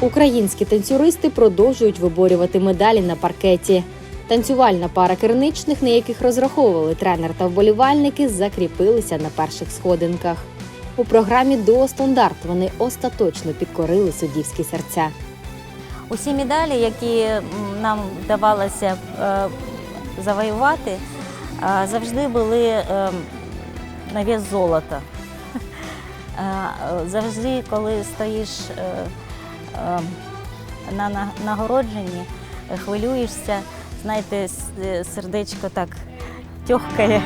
Українські танцюристи продовжують виборювати медалі на паркеті. Танцювальна пара керничних, на яких розраховували тренер та вболівальники, закріпилися на перших сходинках. У програмі «Дуо стандарт вони остаточно підкорили суддівські серця. Усі медалі, які нам вдавалося е, завоювати, е, завжди були е, на вес золота. Завжди, коли стоїш на на- нагородженні, е, хвилюєшся, знаєте, е, сердечко так тьохкає.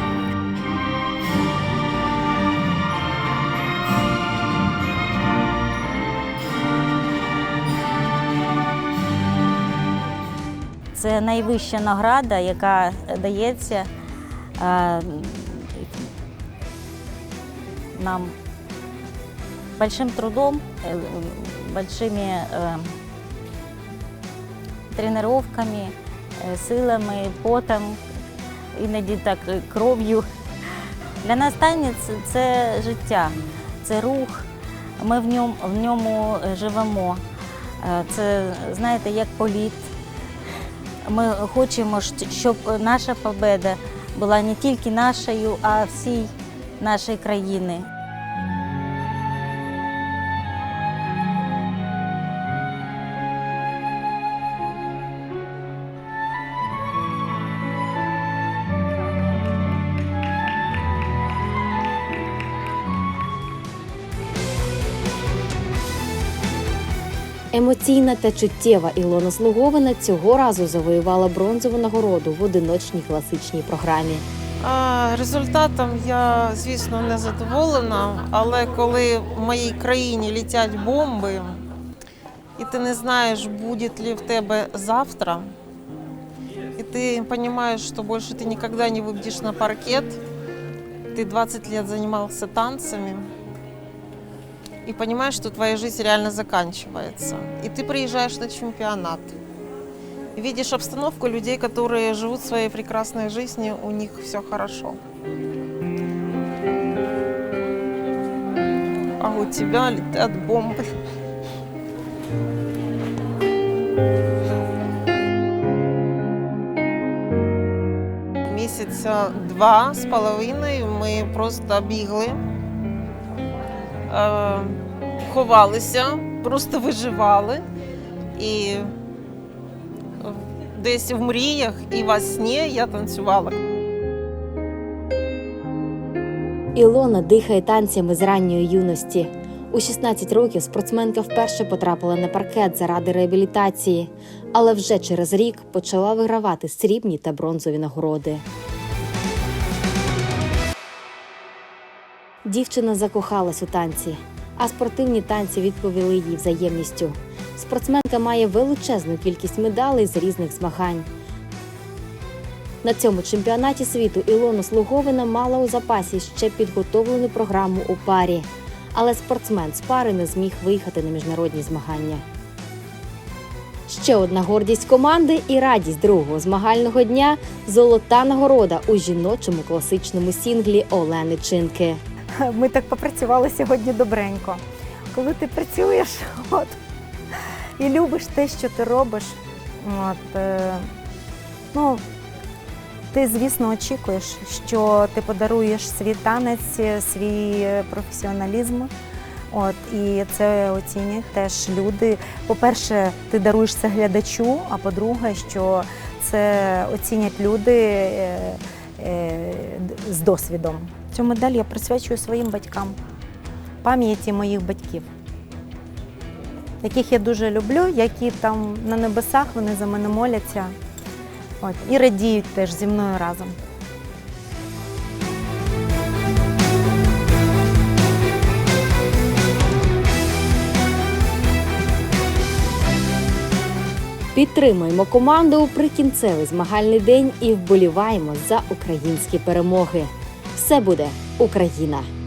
Це найвища награда, яка дається е, нам большим трудом, е, большими е, тренуваннями, е, силами, потом, іноді так е, кров'ю. Для нас танець це життя, це рух. Ми в ньому, в ньому живемо. Е, Це, знаєте, як політ. Ми хочемо, щоб наша победа була не тільки нашою, а всій нашої країни. Емоційна та чуттєва Ілона Слуговина цього разу завоювала бронзову нагороду в одиночній класичній програмі. А, Результатом я, звісно, не задоволена, але коли в моїй країні літять бомби, і ти не знаєш, буде ли в тебе завтра, і ти розумієш, що більше ти ніколи не вийдеш на паркет, ти 20 років займався танцями, и понимаешь, что твоя жизнь реально заканчивается. И ты приезжаешь на чемпионат. Видишь обстановку людей, которые живут своей прекрасной жизнью, у них все хорошо. А у тебя летят бомбы. Місяця два з половиною ми просто бігли, е, ховалися, просто виживали. І десь в мріях і во сні я танцювала. Ілона дихає танцями з ранньої юності. У 16 років спортсменка вперше потрапила на паркет заради реабілітації, але вже через рік почала вигравати срібні та бронзові нагороди. Дівчина закохалась у танці, а спортивні танці відповіли їй взаємністю. Спортсменка має величезну кількість медалей з різних змагань. На цьому чемпіонаті світу Ілона Слуговина мала у запасі ще підготовлену програму у парі, але спортсмен з пари не зміг виїхати на міжнародні змагання. Ще одна гордість команди і радість другого змагального дня золота нагорода у жіночому класичному сінглі Олени Чинки. Ми так попрацювали сьогодні добренько. Коли ти працюєш от, і любиш те, що ти робиш, от, е, ну, ти, звісно, очікуєш, що ти подаруєш свій танець, свій професіоналізм. От, і це оцінять теж люди. По-перше, ти даруєш це глядачу, а по-друге, що це оцінять люди е, е, з досвідом. Цю медаль я присвячую своїм батькам, пам'яті моїх батьків, яких я дуже люблю, які там на небесах вони за мене моляться от, і радіють теж зі мною разом. Підтримуємо команду у прикінцевий змагальний день і вболіваємо за українські перемоги. Все буде Україна!